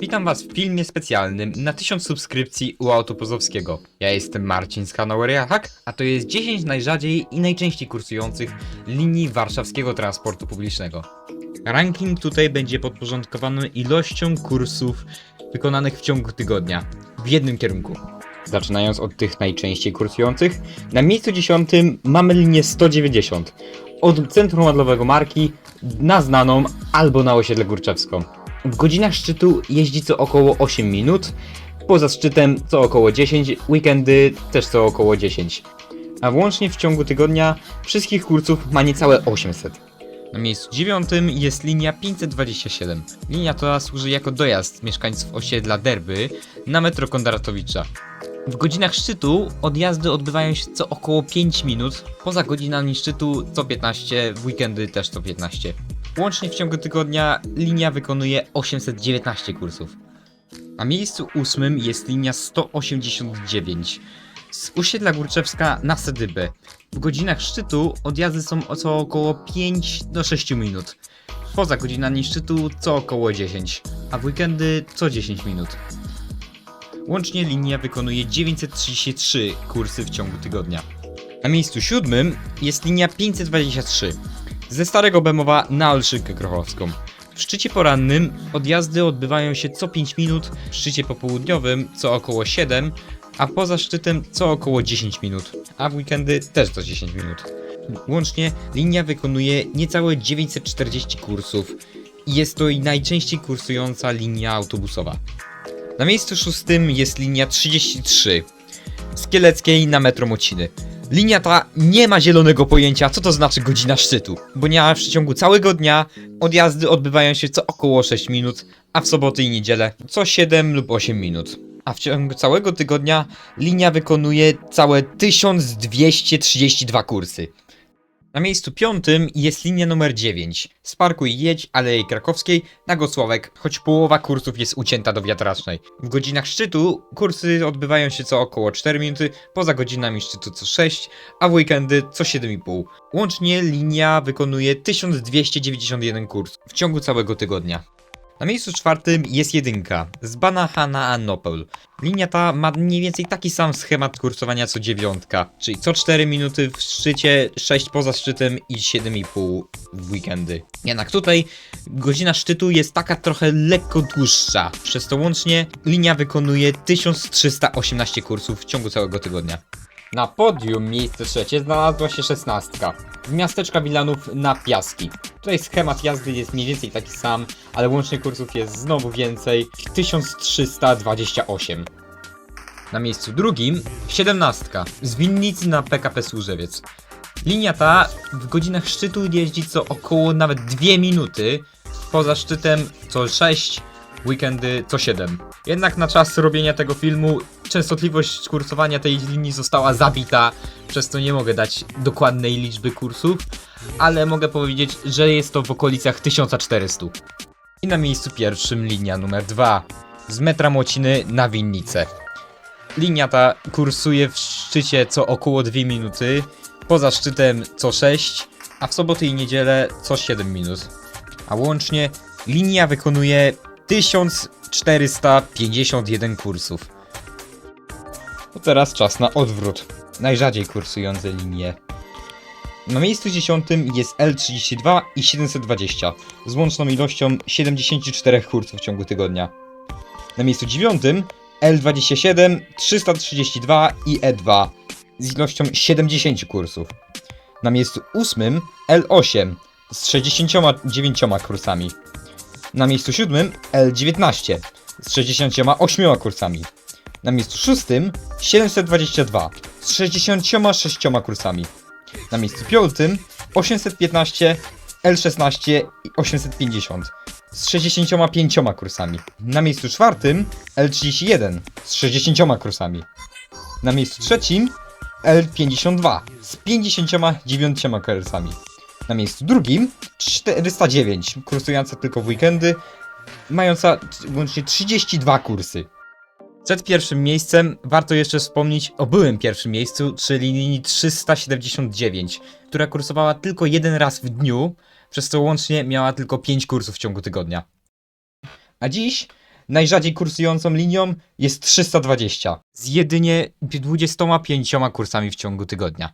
Witam Was w filmie specjalnym na 1000 subskrypcji u Autopozowskiego. Ja jestem Marcin z kanału Area Hack, a to jest 10 najrzadziej i najczęściej kursujących linii warszawskiego transportu publicznego. Ranking tutaj będzie podporządkowany ilością kursów wykonanych w ciągu tygodnia w jednym kierunku. Zaczynając od tych najczęściej kursujących, na miejscu 10 mamy linię 190 od centrum handlowego marki na znaną albo na osiedle Górczewską. W godzinach szczytu jeździ co około 8 minut, poza szczytem co około 10, weekendy też co około 10. A włącznie w ciągu tygodnia wszystkich kursów ma niecałe 800. Na miejscu dziewiątym jest linia 527. Linia ta służy jako dojazd mieszkańców osiedla Derby na metro Kondratowicza. W godzinach szczytu odjazdy odbywają się co około 5 minut, poza godzinami szczytu co 15, w weekendy też co 15. Łącznie w ciągu tygodnia linia wykonuje 819 kursów. Na miejscu ósmym jest linia 189 z osiedla Górczewska na Sedybę. W godzinach szczytu odjazdy są co około 5 do 6 minut. Poza godzinami szczytu co około 10, a w weekendy co 10 minut. Łącznie linia wykonuje 933 kursy w ciągu tygodnia. Na miejscu siódmym jest linia 523 ze Starego Bemowa na Olszynkę Krochowską. W szczycie porannym odjazdy odbywają się co 5 minut, w szczycie popołudniowym co około 7, a poza szczytem co około 10 minut, a w weekendy też co 10 minut. Łącznie linia wykonuje niecałe 940 kursów i jest to najczęściej kursująca linia autobusowa. Na miejscu szóstym jest linia 33 z Kieleckiej na metro Mociny. Linia ta nie ma zielonego pojęcia, co to znaczy godzina szczytu, ponieważ w ciągu całego dnia odjazdy odbywają się co około 6 minut, a w soboty i niedzielę co 7 lub 8 minut. A w ciągu całego tygodnia linia wykonuje całe 1232 kursy. Na miejscu piątym jest linia numer 9 z parku i jedź Alei Krakowskiej na Gosławek, choć połowa kursów jest ucięta do wiatracznej. W godzinach szczytu kursy odbywają się co około 4 minuty, poza godzinami szczytu co 6, a w weekendy co 7,5. Łącznie linia wykonuje 1291 kursów w ciągu całego tygodnia. Na miejscu czwartym jest jedynka z Banaha na Annopol. Linia ta ma mniej więcej taki sam schemat kursowania co dziewiątka, czyli co 4 minuty w szczycie, 6 poza szczytem i 7,5 w weekendy. Jednak tutaj godzina szczytu jest taka trochę lekko dłuższa, przez to łącznie linia wykonuje 1318 kursów w ciągu całego tygodnia. Na podium miejsce trzecie znalazła się szesnastka. Z miasteczka Wilanów na Piaski. Tutaj schemat jazdy jest mniej więcej taki sam, ale łącznie kursów jest znowu więcej 1328. Na miejscu drugim 17 z Winnicy na PKP Służewiec. Linia ta w godzinach szczytu jeździ co około nawet 2 minuty, poza szczytem co 6, weekendy co 7. Jednak na czas robienia tego filmu częstotliwość kursowania tej linii została zabita, przez co nie mogę dać dokładnej liczby kursów, ale mogę powiedzieć, że jest to w okolicach 1400. I na miejscu pierwszym linia numer 2 z metra Młociny na Winnicę. Linia ta kursuje w szczycie co około 2 minuty, poza szczytem co 6, a w soboty i niedzielę co 7 minut. A łącznie linia wykonuje 1451 kursów. To teraz czas na odwrót. Najrzadziej kursujące linie. Na miejscu 10 jest L32 i 720 z łączną ilością 74 kursów w ciągu tygodnia. Na miejscu 9 L27, 332 i E2 z ilością 70 kursów. Na miejscu 8 L8 z 69 kursami. Na miejscu 7 L19 z 68 kursami. Na miejscu 6 722 z 66 kursami. Na miejscu 5 815 L16 i 850 z 65 kursami. Na miejscu 4 L31 z 60 kursami. Na miejscu trzecim L52 z 59 kursami. Na miejscu drugim 409 kursująca tylko w weekendy, mająca łącznie 32 kursy. Przed pierwszym miejscem warto jeszcze wspomnieć o byłym pierwszym miejscu, czyli linii 379, która kursowała tylko jeden raz w dniu, przez co łącznie miała tylko 5 kursów w ciągu tygodnia. A dziś najrzadziej kursującą linią jest 320. Z jedynie 25 kursami w ciągu tygodnia.